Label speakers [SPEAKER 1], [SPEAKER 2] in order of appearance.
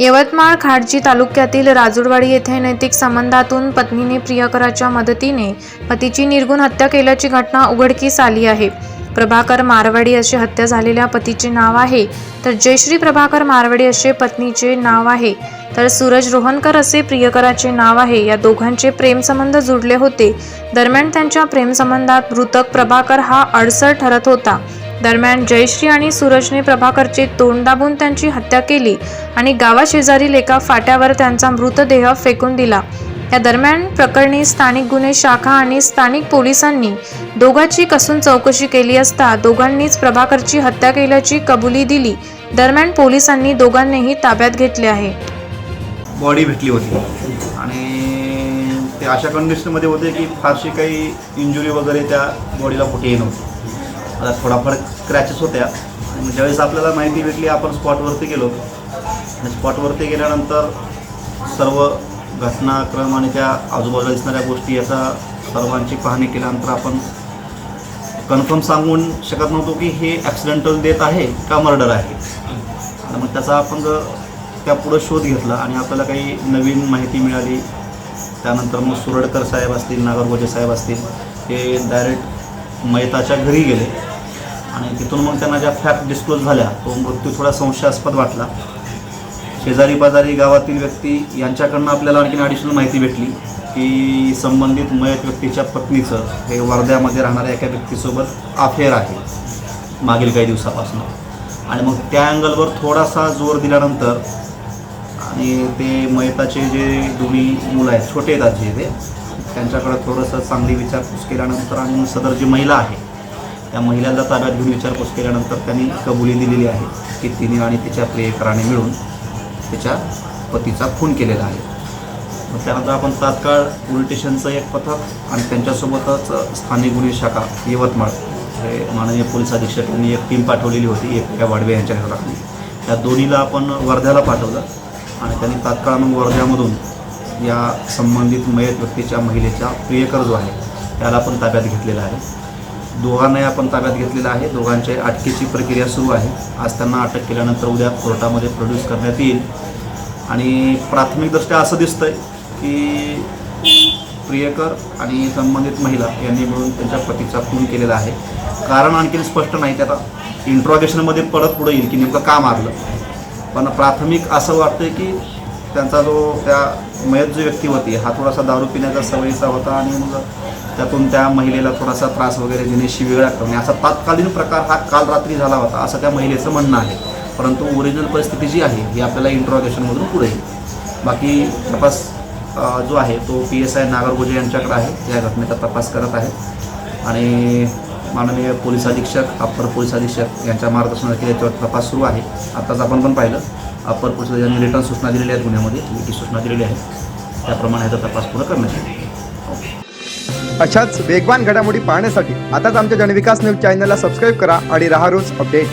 [SPEAKER 1] यवतमाळ खाडजी तालुक्यातील राजुरवाडी येथे नैतिक संबंधातून पत्नीने प्रियकराच्या मदतीने पतीची निर्गुण हत्या केल्याची घटना उघडकीस आली आहे. प्रभाकर मारवाडी अशी हत्या झालेल्या पतीचे नाव आहे. तर जयश्री प्रभाकर मारवाडी असे पत्नीचे नाव आहे. तर सूरज रोहनकर असे प्रियकराचे नाव आहे. या दोघांचे प्रेमसंबंध जुडले होते. दरम्यान त्यांच्या प्रेमसंबंधात मृतक प्रभाकर हा अडसर ठरत होता. दरम्यान जयश्री आणि सूरजने प्रभाकरचे तोंड दाबून त्यांची हत्या केली आणि गावाशेजारील एका फाट्यावर त्यांचा मृतदेह फेकून दिला. या दरम्यान प्रकरणी स्थानिक गुन्हे शाखा आणि स्थानिक पोलिसांनी दोघांची कसून चौकशी केली असता दोघांनीच प्रभाकरची हत्या केल्याची कबुली दिली. दरम्यान पोलिसांनी दोघांनीही ताब्यात घेतले आहे.
[SPEAKER 2] बॉडी भेटली होती. आणि ते अशा कंडिशनमध्ये होते की फारशी काही इंजुरी वगैरे त्या बॉडीला कुठेही नव्हती. आता थोडाफार क्रॅचेस होत्या. आणि ज्यावेळेस आपल्याला माहिती भेटली आपण स्पॉटवरती गेलो. आणि स्पॉटवरती गेल्यानंतर सर्व घटनाक्रम आणि त्या आजूबाजूला दिसणाऱ्या गोष्टी याचा सर्वांची पाहणी केल्यानंतर आपण कन्फर्म सांगून शकत नव्हतो की हे ॲक्सिडेंटल डेथ आहे का मर्डर आहे. आणि मग त्याचा आपण जर त्या पुढं शोध घेतला आणि आपल्याला काही नवीन माहिती मिळाली त्यानंतर मग सुरडकर साहेब असतील नागरगोजे साहेब असतील हे डायरेक्ट मयताच्या घरी गेले. आणि तिथून मग त्यांना ज्या फॅक्ट डिस्क्लोज झाल्या तो मृत्यू थोडा संशयास्पद वाटला. शेजारी पाजारी गावातील व्यक्ती यांच्याकडनं आपल्याला आणखीन ॲडिशनल माहिती भेटली की संबंधित मयत व्यक्तीच्या पत्नीचं हे वर्ध्यामध्ये राहणाऱ्या एका व्यक्तीसोबत अफेअर आहे मागील काही दिवसापासून. आणि मग त्या अँगलवर थोडासा जोर दिल्यानंतर आणि ते मयताचे जे दोन्ही मुलं आहेत छोटे आहेत जे ते त्यांच्याकडं थोडंसं चांगली विचारपूस केल्यानंतर आणि सदर जी महिला आहे त्या महिलेला ताब्यात घेऊन विचारपूस केल्यानंतर त्यांनी कबुली दिलेली आहे की तिने आणि तिच्या प्रियकराने मिळून तिच्या पतीचा खून केलेला आहे. मग त्यानंतर आपण तात्काळ पोलीस स्टेशनचं एक पथक आणि त्यांच्यासोबतच स्थानिक गुन्हे शाखा यवतमाळ हे माननीय पोलीस अधीक्षक यांनी एक टीम पाठवलेली होती एक या वाडवे यांच्या घरातली. त्या दोन्हीला आपण वर्ध्याला पाठवलं आणि त्यांनी तात्काळ मग वर्ध्यामधून या संबंधित मयत व्यक्तीच्या महिलेचा प्रियकर जो आहे त्याला आपण ताब्यात घेतलेला आहे. दोघांनाही आपण ताब्यात घेतलेला आहे. दोघांच्या अटकेची प्रक्रिया सुरू आहे. आज त्यांना अटक केल्यानंतर उद्या कोर्टामध्ये प्रोड्यूस करण्यात येईल. आणि प्राथमिकदृष्ट्या असं दिसतंय की प्रियकर आणि संबंधित महिला यांनी मिळून त्यांच्या पतीचा खून केलेला आहे. कारण आणखीन स्पष्ट नाही त्याला आता इंट्रॉगेशनमध्ये परत पुढे येईल की नेमकं का मारलं. पण प्राथमिक असं वाटतं की त्यांचा जो त्या मयत जो व्यक्ती होती हा थोडासा दारू पिण्याचा सवयीचा होता आणि मग त्यातून त्या महिलेला थोडासा त्रास वगैरे देणे शिवेगळा करणे असा तात्कालीन प्रकार हा काल रात्री झाला होता असं त्या महिलेचं म्हणणं आहे. परंतु ओरिजिनल परिस्थिती जी आहे ही आपल्याला इंट्रॉगेशनमधून पुढे येईल. बाकी तपास जो आहे तो पी एस आय नागरगोजे यांच्याकडे आहे. या घटनेचा तपास करत आहे. आणि माननीय पोलीस अधीक्षक अप्पर पोलीस अधीक्षक यांच्या मार्गदर्शनाखाली याच्यावर तपास सुरू आहे. आत्ताच आपण पण पाहिलं अप्पर पोलीस यांनी रिटर्न सूचना दिलेल्या आहेत गुन्ह्यामध्ये लेखी सूचना दिलेली आहे. त्याप्रमाणे ह्याचा तपास पूर्ण करण्यात येईल.
[SPEAKER 3] अशाच वेगवान घडामोडी पाहण्यासाठी आताच आमच्या जनविकास न्यूज चॅनलला सबस्क्राईब करा आणि राहा रोज अपडेट